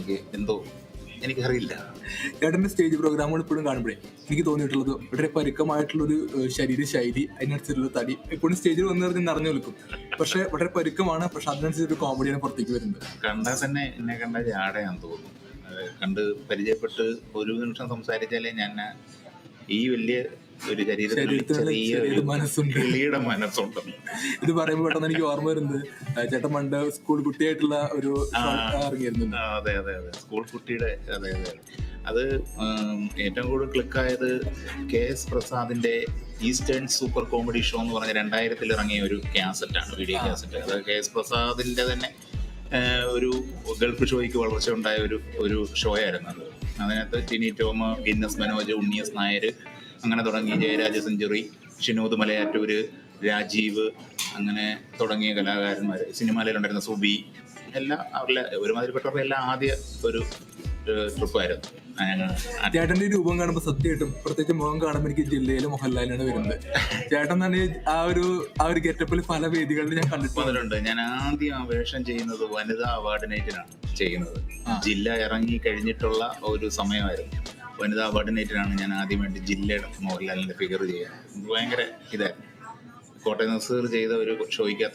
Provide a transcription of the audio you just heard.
എനിക്ക് എന്തോ എനിക്കറിയില്ല. ഏട്ടന്റെ സ്റ്റേജ് പ്രോഗ്രാമുകൾ ഇപ്പോഴും കാണുമ്പോഴേ എനിക്ക് തോന്നിയിട്ടുള്ളത് വളരെ പരുക്കമായിട്ടുള്ളൊരു ശരീര ശൈലി അതിനനുസരിച്ചുള്ള തടി എപ്പോഴും സ്റ്റേജിൽ വന്നു പറഞ്ഞ് നിറഞ്ഞു നിൽക്കും. പക്ഷെ വളരെ പരുക്കമാണ് പക്ഷെ അതിനനുസരിച്ച് ഒരു കോമഡിയാണ് പുറത്തേക്ക് വരുന്നത്. കണ്ടാൽ തന്നെ എന്നെ കണ്ടാൽ ജാടയാന്ന് തോന്നുന്നു. കണ്ട് പരിചയപ്പെട്ട് ഒരു നിമിഷം സംസാരിച്ചാലേ ഞാൻ ഈ വലിയ ഒരു ശരീരത്തിൽ ചെറിയ മനസ്സുണ്ട്. കിളിയുടെ മനസ്സുണ്ട്. ഇത് പറയുമ്പോൾ പെട്ടെന്ന് എനിക്ക് ഓർമ്മ വരുന്നത് ചേട്ടൻ പണ്ട് സ്കൂൾ കുട്ടിയായിട്ടുള്ള ഒരു ഇറങ്ങിയിരുന്നു അതെ അതെ അതെ. സ്കൂൾ കുട്ടിയുടെ അതെ അതെ അത്. ഏറ്റവും കൂടുതൽ ക്ലിക്കായത് കെ എസ് പ്രസാദിന്റെ ഈസ്റ്റേൺ സൂപ്പർ കോമഡി ഷോ എന്ന് പറഞ്ഞ രണ്ടായിരത്തിൽ ഇറങ്ങിയ ഒരു കാസറ്റാണ് വീഡിയോ കാസറ്റ്. അത് കെ എസ് പ്രസാദിന്റെ തന്നെ ഒരു ഗൾഫ് ഷോയ്ക്ക് വളർച്ച ഉണ്ടായ ഒരു ഒരു ഷോ ആയിരുന്നു അത്. അതിനകത്ത് ടിനി ടോം ഗിന്നസ് മനോജ് ഉണ്ണിയസ് നായർ അങ്ങനെ തുടങ്ങി. ജയരാജ സെഞ്ചുറി ഷിനോദ് മലയാറ്റൂര് രാജീവ് അങ്ങനെ തുടങ്ങിയ കലാകാരന്മാർ സിനിമയിലുണ്ടായിരുന്ന സുബി എല്ലാം അവരുടെ ഒരുമാതിരിപ്പെട്ടവരുടെ എല്ലാം ആദ്യ ഒരു ട്രിപ്പായിരുന്നു. ചേട്ടന്റെ രൂപം കാണുമ്പോൾ സത്യമായിട്ടും പ്രത്യേകിച്ച് മുഖം കാണുമ്പോൾ എനിക്ക് ജില്ലയിലെ മോഹൻലാലിനാണ് വരുന്നത്. ചേട്ടൻ തന്നെ ആ ഒരു ആ ഒരു ഗെറ്റപ്പിൽ പല വേദികളിൽ ഞാൻ കണ്ടിട്ടുണ്ട്. ഞാൻ ആദ്യം ആ വേഷം ചെയ്യുന്നത് വനിതാ അവാർഡ് നൈറ്റിനാണ് ചെയ്യുന്നത്. ജില്ല ഇറങ്ങി കഴിഞ്ഞിട്ടുള്ള ഒരു സമയമായിരുന്നു. വനിതാ കോർഡിനേറ്ററാണ് ഞാൻ ആദ്യമായിട്ട് ജില്ലയുടെ മോഹൻലാലിന്റെ ഫിഗർ ചെയ്യുന്നത് ഭയങ്കര ഇതായിരുന്നു. കോട്ടയം നസീർ ചെയ്ത ഒരു ഷോയ്ക്കകത്ത്